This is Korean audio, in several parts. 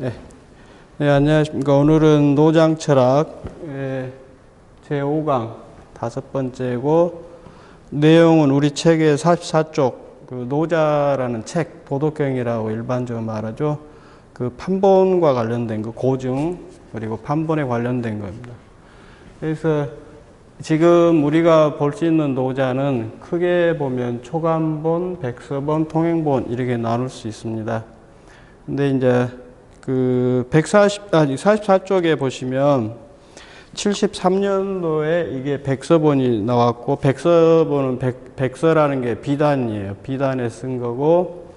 네. 네, 안녕하십니까. 오늘은 노장 철학 예, 제5강 다섯 번째고 내용은 우리 책의 44쪽 그 노자라는 책 도덕경이라고 일반적으로 말하죠. 그 판본과 관련된 거 고증 그리고 판본에 관련된 겁니다. 그래서 지금 우리가 볼 수 있는 노자는 크게 보면 초간본, 백서본, 통행본 이렇게 나눌 수 있습니다. 근데 이제 그 140, 아니 44쪽에 보시면 73년도에 이게 백서본이 나왔고 백서본은 백, 백서라는 게 비단이에요. 비단에 쓴 거고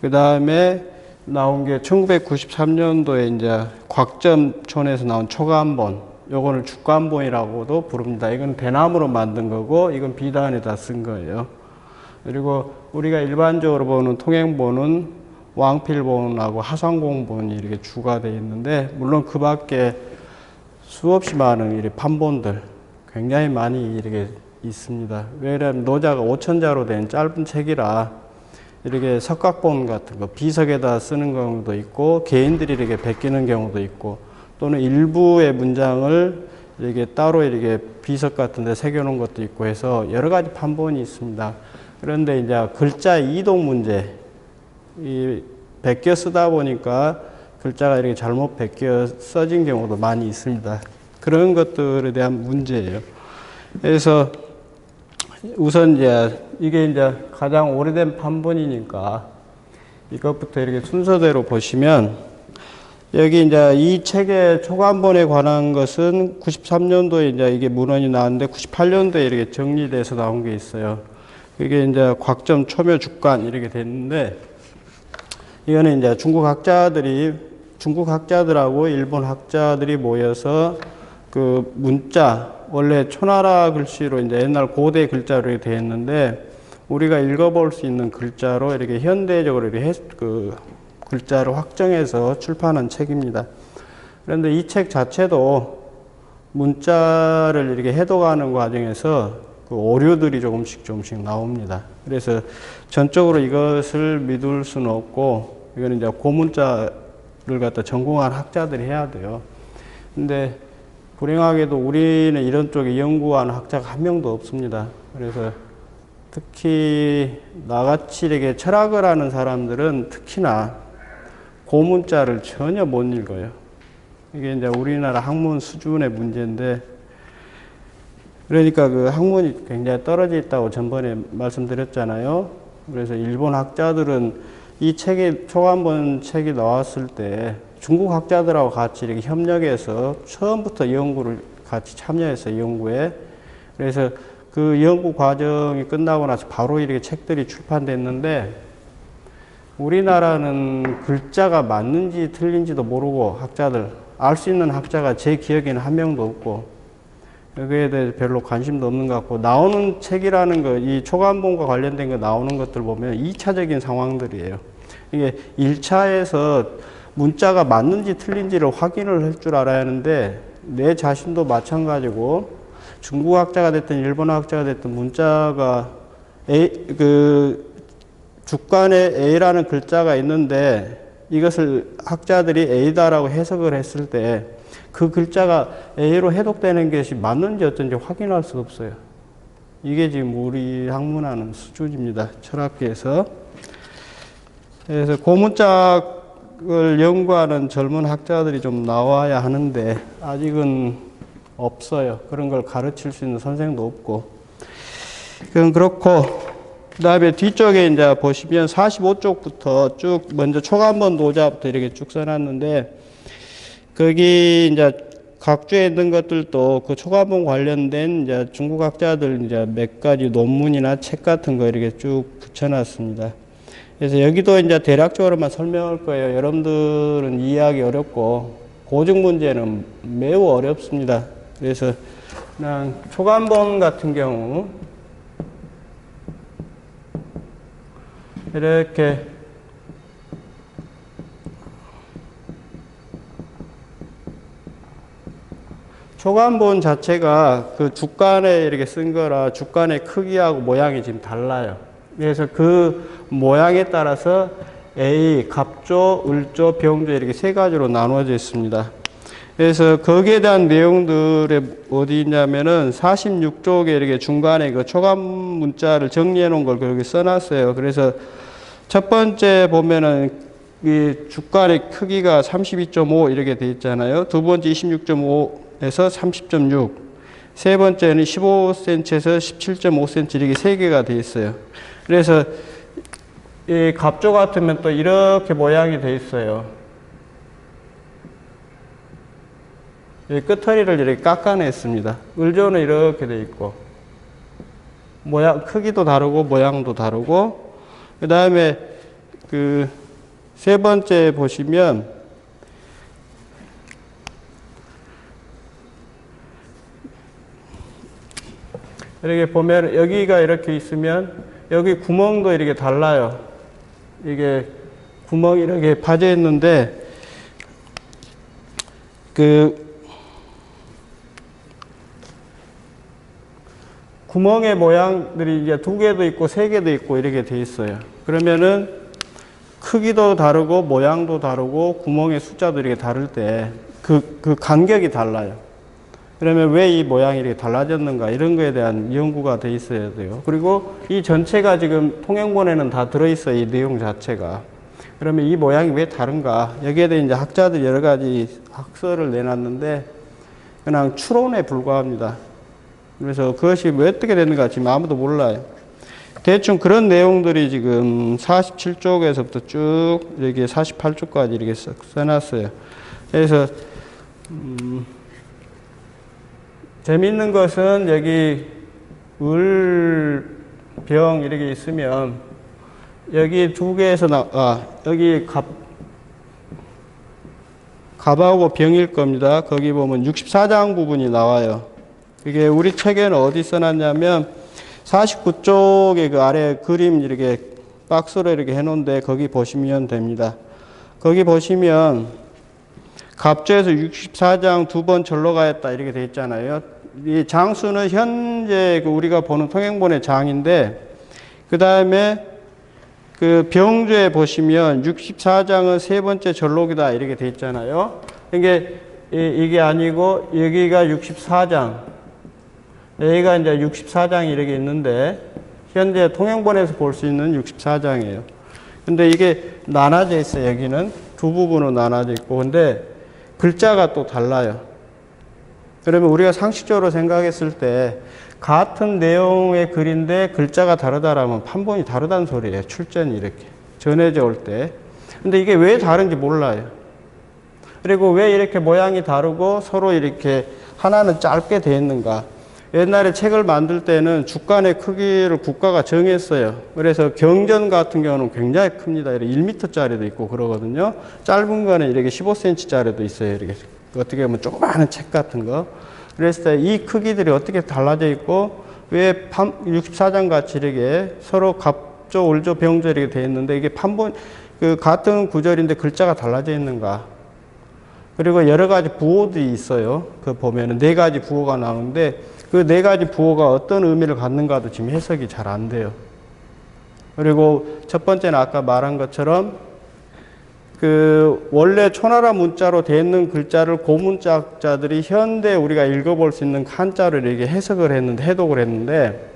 그 다음에 나온 게 1993년도에 이제 곽점촌에서 나온 초간본 요거는 죽간본이라고도 부릅니다. 이건 대나무로 만든 거고 이건 비단에다 쓴 거예요. 그리고 우리가 일반적으로 보는 통행본은 왕필본하고 하상공본이 이렇게 주가 되어 있는데 물론 그 밖에 수없이 많은 판본들 굉장히 많이 이렇게 있습니다. 왜냐하면 노자가 5천자로 된 짧은 책이라 이렇게 석각본 같은 거 비석에다 쓰는 경우도 있고 개인들이 이렇게 베끼는 경우도 있고 또는 일부의 문장을 이렇게 따로 이렇게 비석 같은 데 새겨놓은 것도 있고 해서 여러 가지 판본이 있습니다. 그런데 이제 글자 이동 문제, 이 베껴 쓰다 보니까 글자가 이렇게 잘못 베껴 써진 경우도 많이 있습니다. 그런 것들에 대한 문제예요. 그래서 우선 이제 이게 이제 가장 오래된 판본이니까 이것부터 이렇게 순서대로 보시면 여기 이제 이 책의 초간본에 관한 것은 93년도에 이제 이게 문헌이 나왔는데 98년도에 이렇게 정리돼서 나온 게 있어요. 이게 이제 곽점 초묘 주간 이렇게 됐는데 이거는 이제 중국 학자들이 중국 학자들하고 일본 학자들이 모여서 그 문자 원래 초나라 글씨로 이제 옛날 고대 글자로 되어 있는데 우리가 읽어볼 수 있는 글자로 이렇게 현대적으로 이렇게 했, 그 글자를 확정해서 출판한 책입니다. 그런데 이 책 자체도 문자를 이렇게 해독하는 과정에서 그 오류들이 조금씩 조금씩 나옵니다. 그래서 전적으로 이것을 믿을 수는 없고 이거는 이제 고문자를 갖다 전공한 학자들이 해야 돼요. 근데 불행하게도 우리는 이런 쪽에 연구하는 학자가 한 명도 없습니다. 그래서 특히 나같이 이렇게 철학을 하는 사람들은 특히나 고문자를 전혀 못 읽어요. 이게 이제 우리나라 학문 수준의 문제인데, 그러니까 그 학문이 굉장히 떨어져 있다고 전번에 말씀드렸잖아요. 그래서 일본 학자들은 이 책이, 초간본 책이 나왔을 때 중국 학자들하고 같이 이렇게 협력해서 처음부터 연구를 같이 참여해서 연구에, 그래서 그 연구 과정이 끝나고 나서 바로 이렇게 책들이 출판됐는데, 우리나라는 글자가 맞는지 틀린지도 모르고 학자들 알 수 있는 학자가 제 기억에는 한 명도 없고 여기에 대해 별로 관심도 없는 것 같고 나오는 책이라는 거 이 초간본과 관련된 거 나오는 것들 보면 2차적인 상황들이에요. 이게 1차에서 문자가 맞는지 틀린지를 확인을 할 줄 알아야 하는데 내 자신도 마찬가지고 중국 학자가 됐든 일본 학자가 됐든 문자가 A, 그 주간에 A라는 글자가 있는데 이것을 학자들이 A다라고 해석을 했을 때 그 글자가 A로 해독되는 것이 맞는지 어쩐지 확인할 수 없어요. 이게 지금 우리 학문하는 수준입니다. 철학계에서. 그래서 고문짝을 연구하는 젊은 학자들이 좀 나와야 하는데 아직은 없어요. 그런 걸 가르칠 수 있는 선생도 없고. 그건 그렇고 그 다음에 뒤쪽에 이제 보시면 45쪽부터 쭉 먼저 초간본 노자부터 이렇게 쭉 써놨는데 거기 이제 각주에 있는 것들도 그 초간본 관련된 이제 중국 학자들 이제 몇 가지 논문이나 책 같은 거 이렇게 쭉 붙여놨습니다. 그래서 여기도 이제 대략적으로만 설명할 거예요. 여러분들은 이해하기 어렵고 고증 문제는 매우 어렵습니다. 그래서 그냥 초간본 같은 경우 이렇게 초간본 자체가 그 주간에 이렇게 쓴 거라 주간의 크기하고 모양이 지금 달라요. 그래서 그 모양에 따라서 A, 갑조, 을조, 병조 이렇게 세 가지로 나누어져 있습니다. 그래서 거기에 대한 내용들에 어디 있냐면은 46쪽에 이렇게 중간에 그 초감 문자를 정리해 놓은 걸 거기 써놨어요. 그래서 첫 번째 보면은 이 주간의 크기가 32.5 이렇게 돼 있잖아요. 두 번째 26.5에서 30.6. 세 번째는 15cm에서 17.5cm 이렇게 세 개가 돼 있어요. 그래서 이 갑조 같으면 또 이렇게 모양이 돼 있어요. 이 끝허리를 이렇게 깎아냈습니다. 을조는 이렇게 돼 있고 모양 크기도 다르고 모양도 다르고 그 다음에 그 세 번째 보시면 이렇게 보면 여기가 이렇게 있으면 여기 구멍도 이렇게 달라요. 이게 구멍이 이렇게 파져 있는데 그 구멍의 모양들이 이제 두 개도 있고 세 개도 있고 이렇게 돼 있어요. 그러면은 크기도 다르고 모양도 다르고 구멍의 숫자도 이렇게 다를 때 그, 그 간격이 달라요. 그러면 왜 이 모양이 이렇게 달라졌는가 이런 거에 대한 연구가 돼 있어야 돼요. 그리고 이 전체가 지금 통행본에는 다 들어있어요. 이 내용 자체가. 그러면 이 모양이 왜 다른가? 여기에 대해 이제 학자들이 여러 가지 학설을 내놨는데 그냥 추론에 불과합니다. 그래서 그것이 왜 어떻게 됐는가 지금 아무도 몰라요. 대충 그런 내용들이 지금 47쪽에서부터 쭉 이렇게 48쪽까지 이렇게 써- 써놨어요. 그래서 음, 재밌는 것은 여기 을병 이렇게 있으면 여기 두 개에서 나, 아, 여기 갑, 갑하고 병일 겁니다. 거기 보면 64장 부분이 나와요. 이게 우리 책에는 어디 써놨냐면 49쪽에 그 아래 그림 이렇게 박스로 이렇게 해놓은데 거기 보시면 됩니다. 거기 보시면 갑조에서 64장 두 번 절로 가였다 이렇게 돼 있잖아요. 이 장수는 현재 그 우리가 보는 통행본의 장인데 그 다음에 그 병조에 보시면 64장은 세 번째 절록이다 이렇게 돼 있잖아요. 이게 이- 이게 아니고 여기가 64장, 여기가 이제 64장이 이렇게 있는데 현재 통행본에서 볼 수 있는 64장이에요. 근데 이게 나눠져 있어요. 여기는 두 부분으로 나눠져 있고 근데 글자가 또 달라요. 그러면 우리가 상식적으로 생각했을 때 같은 내용의 글인데 글자가 다르다라면 판본이 다르다는 소리예요. 출전이 이렇게 전해져 올 때. 근데 이게 왜 다른지 몰라요. 그리고 왜 이렇게 모양이 다르고 서로 이렇게 하나는 짧게 돼 있는가? 옛날에 책을 만들 때는 주간의 크기를 국가가 정했어요. 그래서 경전 같은 경우는 굉장히 큽니다. 이렇게 1m짜리도 있고 그러거든요. 짧은 거는 이렇게 15cm짜리도 있어요. 이렇게 어떻게 보면 조그마한 책 같은 거. 그랬을 때 이 크기들이 어떻게 달라져 있고 왜 64장 같이 이렇게 서로 갑조, 올조, 병조 이렇게 돼 있는데 이게 판본 그 같은 구절인데 글자가 달라져 있는가? 그리고 여러 가지 부호들이 있어요. 그 보면은 네 가지 부호가 나오는데 그 네 가지 부호가 어떤 의미를 갖는가도 지금 해석이 잘 안 돼요. 그리고 첫 번째는 아까 말한 것처럼 그 원래 초나라 문자로 되어 있는 글자를 고문자들이 현대 우리가 읽어볼 수 있는 한자를 이렇게 해석을 했는데 해독을 했는데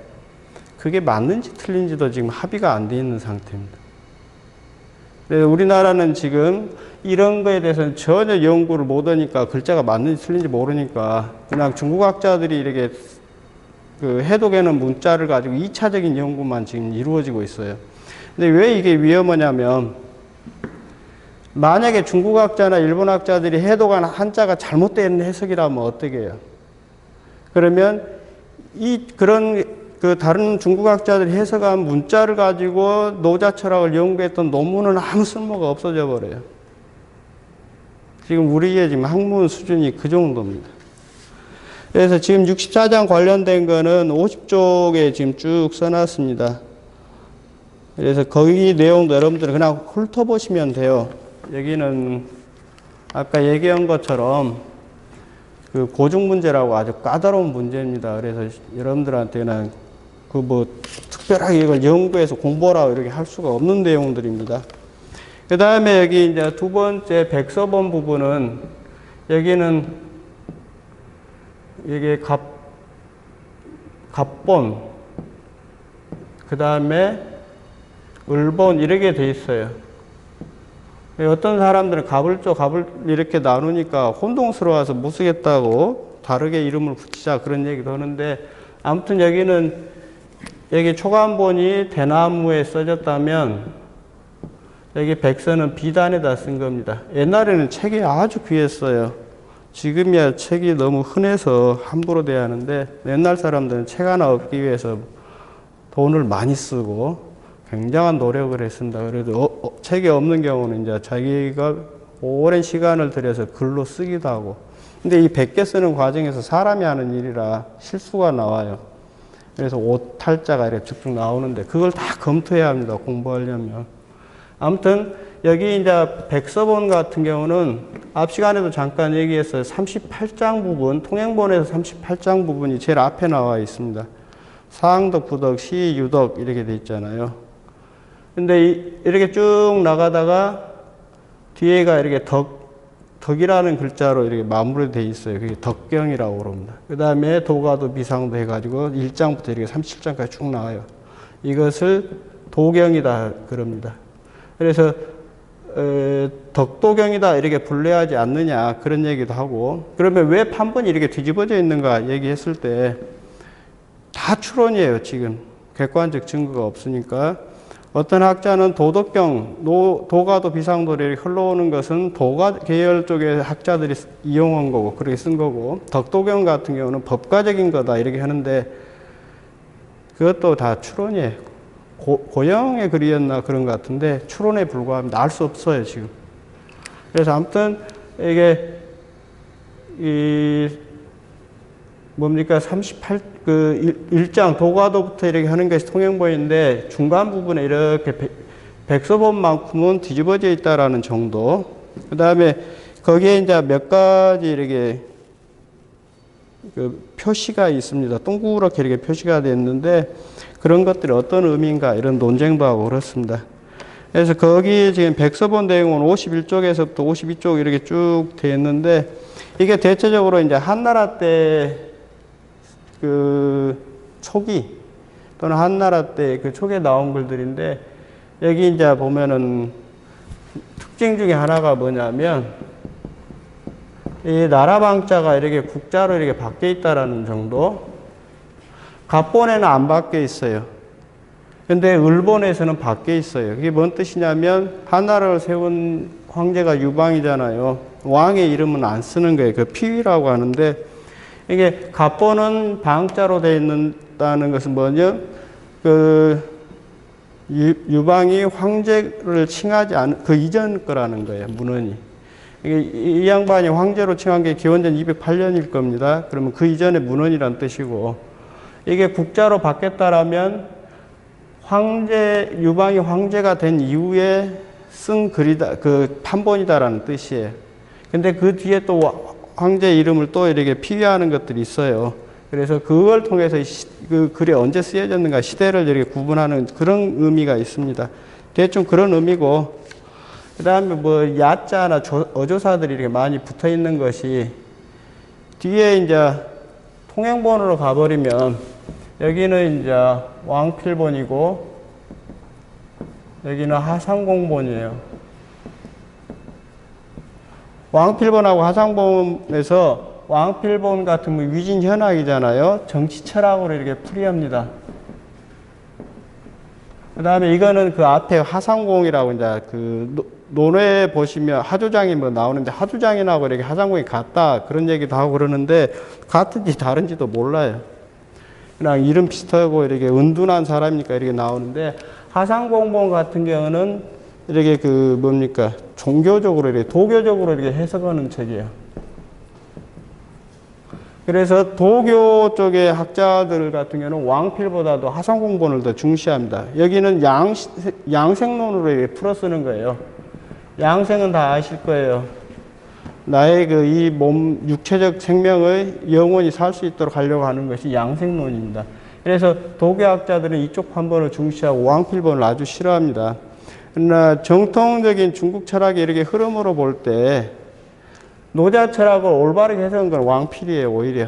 그게 맞는지 틀린지도 지금 합의가 안 돼 있는 상태입니다. 우리나라는 지금 이런 거에 대해서는 전혀 연구를 못 하니까 글자가 맞는지 틀린지 모르니까 그냥 중국 학자들이 이렇게 그 해독해놓은 문자를 가지고 2차적인 연구만 지금 이루어지고 있어요. 근데 왜 이게 위험하냐면 만약에 중국 학자나 일본 학자들이 해독한 한자가 잘못된 해석이라면 어떻게 해요? 그러면 이 그런 그 다른 중국 학자들이 해석한 문자를 가지고 노자 철학을 연구했던 논문은 아무 쓸모가 없어져 버려요. 지금 우리의 지금 학문 수준이 그 정도입니다. 그래서 지금 64장 관련된 거는 50쪽에 지금 쭉 써놨습니다. 그래서 거기 내용도 여러분들 그냥 훑어보시면 돼요. 여기는 아까 얘기한 것처럼 그 고중 문제라고 아주 까다로운 문제입니다. 그래서 여러분들한테는 그 뭐 특별하게 이걸 연구해서 공부하라고 이렇게 할 수가 없는 내용들입니다. 그 다음에 여기 이제 두 번째 백서본 부분은 여기는 이게 갑, 갑본, 그 다음에 을본 이렇게 돼 있어요. 어떤 사람들은 갑을 쪽 갑을 이렇게 나누니까 혼동스러워서 못 쓰겠다고 다르게 이름을 붙이자 그런 얘기도 하는데 아무튼 여기는 여기 초간본이 대나무에 써졌다면 여기 백서는 비단에다 쓴 겁니다. 옛날에는 책이 아주 귀했어요. 지금이야 책이 너무 흔해서 함부로 돼야 하는데 옛날 사람들은 책 하나 얻기 위해서 돈을 많이 쓰고 굉장한 노력을 했습니다. 그래도 어, 어, 책이 없는 경우는 이제 자기가 오랜 시간을 들여서 글로 쓰기도 하고. 근데 이 100개 쓰는 과정에서 사람이 하는 일이라 실수가 나와요. 그래서 오탈자가 이렇게 쭉쭉 나오는데 그걸 다 검토해야 합니다. 공부하려면. 아무튼 여기 이제 백서본 같은 경우는 앞 시간에도 잠깐 얘기했어요. 38장 부분, 통행본에서 38장 부분이 제일 앞에 나와 있습니다. 사항덕, 부덕, 시, 유덕 이렇게 돼 있잖아요. 근데 이, 이렇게 쭉 나가다가 뒤에가 이렇게 덕, 덕이라는 글자로 이렇게 마무리되어 있어요. 그게 덕경이라고 그럽니다. 그 다음에 도가도 비상도 해가지고 1장부터 이렇게 37장까지 쭉 나와요. 이것을 도경이다 그럽니다. 그래서 에, 덕도경이다 이렇게 분류하지 않느냐 그런 얘기도 하고 그러면 왜 판본이 이렇게 뒤집어져 있는가 얘기했을 때 다 추론이에요 지금 객관적 증거가 없으니까 어떤 학자는 도덕경, 노, 도가도 비상도를 흘러오는 것은 도가 계열 쪽의 학자들이 이용한 거고, 그렇게 쓴 거고, 덕도경 같은 경우는 법과적인 거다, 이렇게 하는데, 그것도 다 추론이에요. 고, 고영의 글이었나 그런 것 같은데, 추론에 불과합니다. 알 수 없어요, 지금. 그래서 아무튼, 이게, 이, 뭡니까 38 그 일장 도가도부터 이렇게 하는 것이 통행본인데 중간 부분에 이렇게 백서본만큼은 뒤집어져 있다라는 정도. 그 다음에 거기에 이제 몇 가지 이렇게 그 표시가 있습니다. 동그랗게 이렇게 표시가 됐는데 그런 것들이 어떤 의미인가 이런 논쟁도 하고 그렇습니다. 그래서 거기 지금 백서본 내용은 51쪽에서부터 52쪽 이렇게 쭉 돼 있는데 이게 대체적으로 이제 한나라 때 그 초기 또는 한나라 때 그 초기에 나온 글들인데 여기 이제 보면은 특징 중에 하나가 뭐냐면 이 나라방자가 이렇게 국자로 이렇게 바뀌어 있다라는 정도. 갑본에는 안 바뀌어 있어요. 근데 을본에서는 바뀌어 있어요. 그게 뭔 뜻이냐면 하나를 세운 황제가 유방이잖아요. 왕의 이름은 안 쓰는 거예요. 그 피위라고 하는데 이게 갑본은 방자로 되어 있다는 것은 뭐냐? 그 유방이 황제를 칭하지 않은 그 이전 거라는 거예요. 문헌이. 이게 이 양반이 황제로 칭한 게 기원전 208년일 겁니다. 그러면 그 이전에 문헌이란 뜻이고 이게 국자로 바뀌었다라면 황제 유방이 황제가 된 이후에 쓴 글이다 그 판본이다라는 뜻이에요. 근데 그 뒤에 또 황제 이름을 또 이렇게 피위하는 것들이 있어요. 그래서 그걸 통해서 시, 그 글이 언제 쓰여졌는가 시대를 이렇게 구분하는 그런 의미가 있습니다. 대충 그런 의미고 그 다음에 뭐 야자나 조, 어조사들이 이렇게 많이 붙어 있는 것이 뒤에 이제 통행본으로 가버리면 여기는 이제 왕필본이고 여기는 하상공본이에요. 왕필본하고 화상본에서 왕필본 같은 뭐 위진 현학이잖아요. 정치 철학으로 이렇게 풀이합니다. 그 다음에 이거는 그 앞에 하상공이라고 이제 그 논에 보시면 하조장이 뭐 나오는데 하조장이라고 이렇게 하상공이 같다 그런 얘기도 하고 그러는데 같은지 다른지도 몰라요. 그냥 이름 비슷하고 이렇게 은둔한 사람이니까 이렇게 나오는데 하상공본 같은 경우는 이렇게 그 뭡니까 종교적으로 이렇게 도교적으로 이렇게 해석하는 책이에요. 그래서 도교 쪽의 학자들 같은 경우는 왕필보다도 화성공본을 더 중시합니다. 여기는 양, 양생론으로 이렇게 풀어 쓰는 거예요. 양생은 다 아실 거예요. 나의 그 이 몸, 육체적 생명의 영원히 살 수 있도록 하려고 하는 것이 양생론입니다. 그래서 도교학자들은 이쪽 판본을 중시하고 왕필본을 아주 싫어합니다. 그러나 정통적인 중국 철학의 이렇게 흐름으로 볼 때 노자 철학을 올바르게 해석한 건 왕필이에요, 오히려.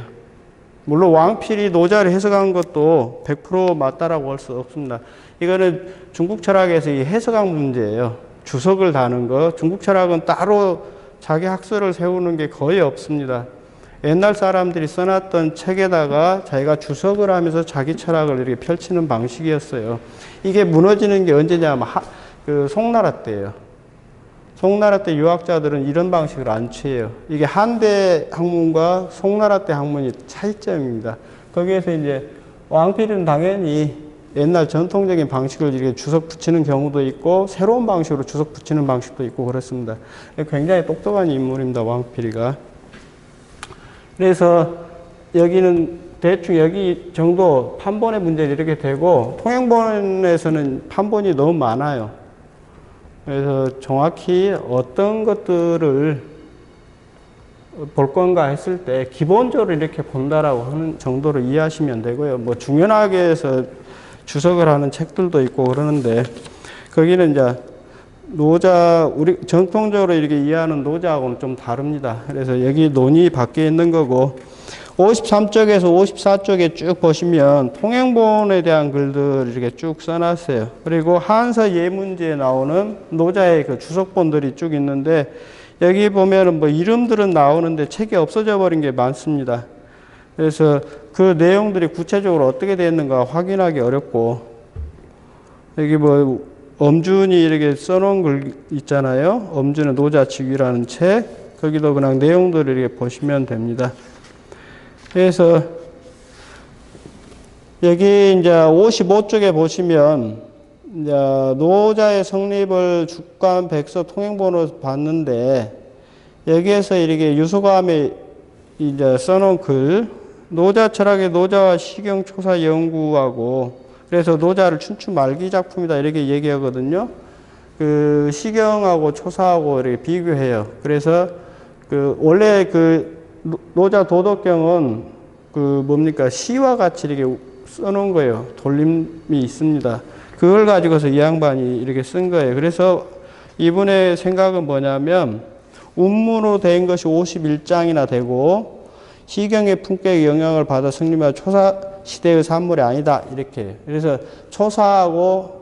물론 왕필이 노자를 해석한 것도 100% 맞다라고 할 수 없습니다. 이거는 중국 철학에서 이 해석학 문제예요. 주석을 다는 거. 중국 철학은 따로 자기 학설을 세우는 게 거의 없습니다. 옛날 사람들이 써놨던 책에다가 자기가 주석을 하면서 자기 철학을 이렇게 펼치는 방식이었어요. 이게 무너지는 게 언제냐면 하, 그 송나라 때예요. 송나라 때 유학자들은 이런 방식을 안 취해요. 이게 한대 학문과 송나라 때 학문이 차이점입니다. 거기에서 이제 왕필은 당연히 옛날 전통적인 방식을 이렇게 주석 붙이는 경우도 있고 새로운 방식으로 주석 붙이는 방식도 있고 그렇습니다. 굉장히 똑똑한 인물입니다. 왕필이가. 그래서 여기는 대충 여기 정도 판본의 문제는 이렇게 되고 통행본에서는 판본이 너무 많아요. 그래서 정확히 어떤 것들을 볼 건가 했을 때 기본적으로 이렇게 본다라고 하는 정도로 이해하시면 되고요. 뭐 중연하게 해서 주석을 하는 책들도 있고 그러는데 거기는 이제 노자 우리 정통적으로 이렇게 이해하는 노자하고는 좀 다릅니다. 그래서 여기 논이 밖에 있는 거고 53쪽에서 54쪽에 쭉 보시면 통행본에 대한 글들 이렇게 쭉 써놨어요. 그리고 한서 예문제에 나오는 노자의 그 주석본들이 쭉 있는데 여기 보면은 뭐 이름들은 나오는데 책이 없어져 버린 게 많습니다. 그래서 그 내용들이 구체적으로 어떻게 되어 있는가 확인하기 어렵고 여기 뭐 엄준이 이렇게 써놓은 글 있잖아요. 엄준의 노자치기라는 책 거기도 그냥 내용들을 이렇게 보시면 됩니다. 그래서 여기 이제 55쪽에 보시면 이제 노자의 성립을 주관 백서 통행본으로 봤는데 여기에서 이렇게 유소감에 이제 써놓은 글 노자 철학의 노자와 시경 초사 연구하고 그래서 노자를 춘추 말기 작품이다 이렇게 얘기하거든요. 그 시경하고 초사하고 이렇게 비교해요. 그래서 그 원래 그 노자 도덕경은 그 뭡니까 시와 같이 이렇게 써놓은 거예요. 돌림이 있습니다. 그걸 가지고서 이 양반이 이렇게 쓴 거예요. 그래서 이분의 생각은 뭐냐면 운문으로 된 것이 51장이나 되고 시경의 품격에 영향을 받아 성립한 초사 시대의 산물이 아니다 이렇게 그래서 초사하고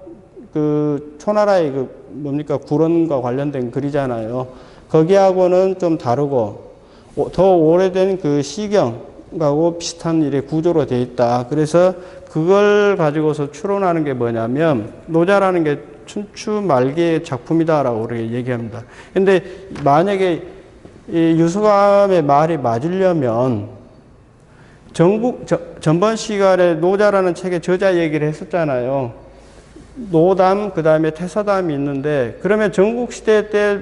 그 초나라의 그 뭡니까 구론과 관련된 글이잖아요. 거기하고는 좀 다르고 더 오래된 그 시경하고 비슷한 일의 구조로 되어 있다. 그래서 그걸 가지고서 추론하는 게 뭐냐면 노자라는 게 춘추 말기의 작품이다라고 그렇게 얘기합니다. 근데 만약에 이 유수감의 말이 맞으려면 전국 저, 전번 시간에 노자라는 책의 저자 얘기를 했었잖아요. 노담 그다음에 태사담이 있는데 그러면 전국 시대 때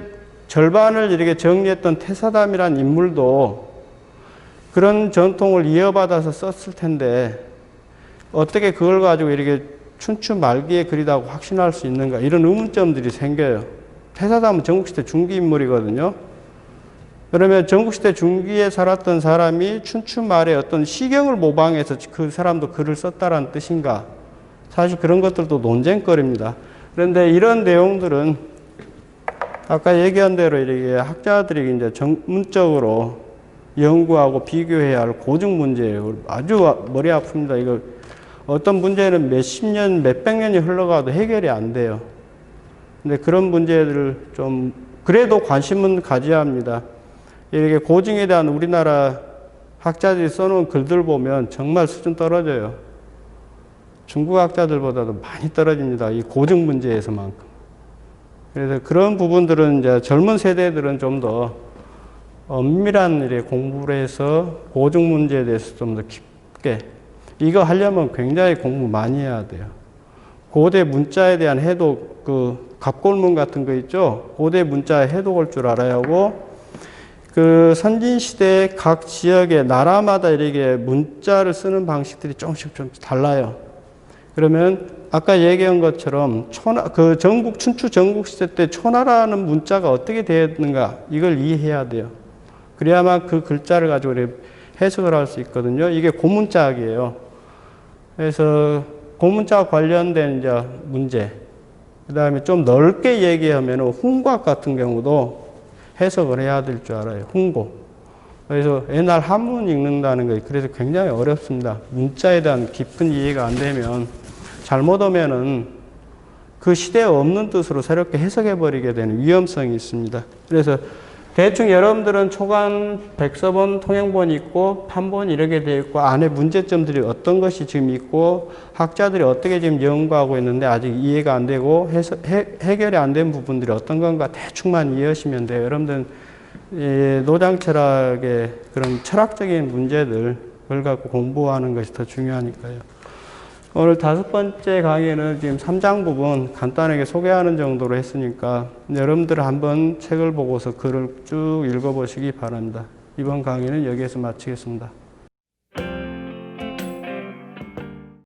절반을 이렇게 정리했던 태사담이란 인물도 그런 전통을 이어받아서 썼을 텐데 어떻게 그걸 가지고 이렇게 춘추 말기에 그리다고 확신할 수 있는가 이런 의문점들이 생겨요. 태사담은 전국시대 중기 인물이거든요. 그러면 전국시대 중기에 살았던 사람이 춘추 말에 어떤 시경을 모방해서 그 사람도 글을 썼다라는 뜻인가? 사실 그런 것들도 논쟁거리입니다. 그런데 이런 내용들은 아까 얘기한 대로 이렇게 학자들이 이제 전문적으로 연구하고 비교해야 할 고증 문제예요. 아주 머리 아픕니다. 이거 어떤 문제는 몇십 년, 몇백 년이 흘러가도 해결이 안 돼요. 근데 그런 문제들을 좀 그래도 관심은 가져야 합니다. 이렇게 고증에 대한 우리나라 학자들이 써놓은 글들 보면 정말 수준 떨어져요. 중국 학자들보다도 많이 떨어집니다. 이 고증 문제에서만큼. 그래서 그런 부분들은 이제 젊은 세대들은 좀 더 엄밀한 일에 공부를 해서 고증 문제에 대해서 좀 더 깊게 이거 하려면 굉장히 공부 많이 해야 돼요. 고대 문자에 대한 해독 그 갑골문 같은 거 있죠. 고대 문자 해독할 줄 알아야 하고 그 선진 시대 각 지역의 나라마다 이렇게 문자를 쓰는 방식들이 조금씩 좀 달라요. 그러면 아까 얘기한 것처럼 초나 그 전국 춘추 전국 시대 때 초나라는 문자가 어떻게 되었는가 이걸 이해해야 돼요. 그래야만 그 글자를 가지고 해석을 할 수 있거든요. 이게 고문자학이에요. 그래서 고문자 관련된 이제 문제 그 다음에 좀 넓게 얘기하면 훈각 같은 경우도 해석을 해야 될 줄 알아요. 훈고. 그래서 옛날 한문 읽는다는 거 그래서 굉장히 어렵습니다. 문자에 대한 깊은 이해가 안 되면 잘못 오면은 그 시대에 없는 뜻으로 새롭게 해석해 버리게 되는 위험성이 있습니다. 그래서 대충 여러분들은 초간 백서본, 통행본 있고 판본 이렇게 되어 있고 안에 문제점들이 어떤 것이 지금 있고 학자들이 어떻게 지금 연구하고 있는데 아직 이해가 안 되고 해서, 해, 해결이 안 된 부분들이 어떤 건가 대충만 이해하시면 돼요. 여러분들은 이 노장 철학의 그런 철학적인 문제들을 갖고 공부하는 것이 더 중요하니까요. 오늘 다섯 번째 강의는 지금 3장 부분 간단하게 소개하는 정도로 했으니까 여러분들 한번 책을 보고서 글을 쭉 읽어보시기 바랍니다. 이번 강의는 여기에서 마치겠습니다.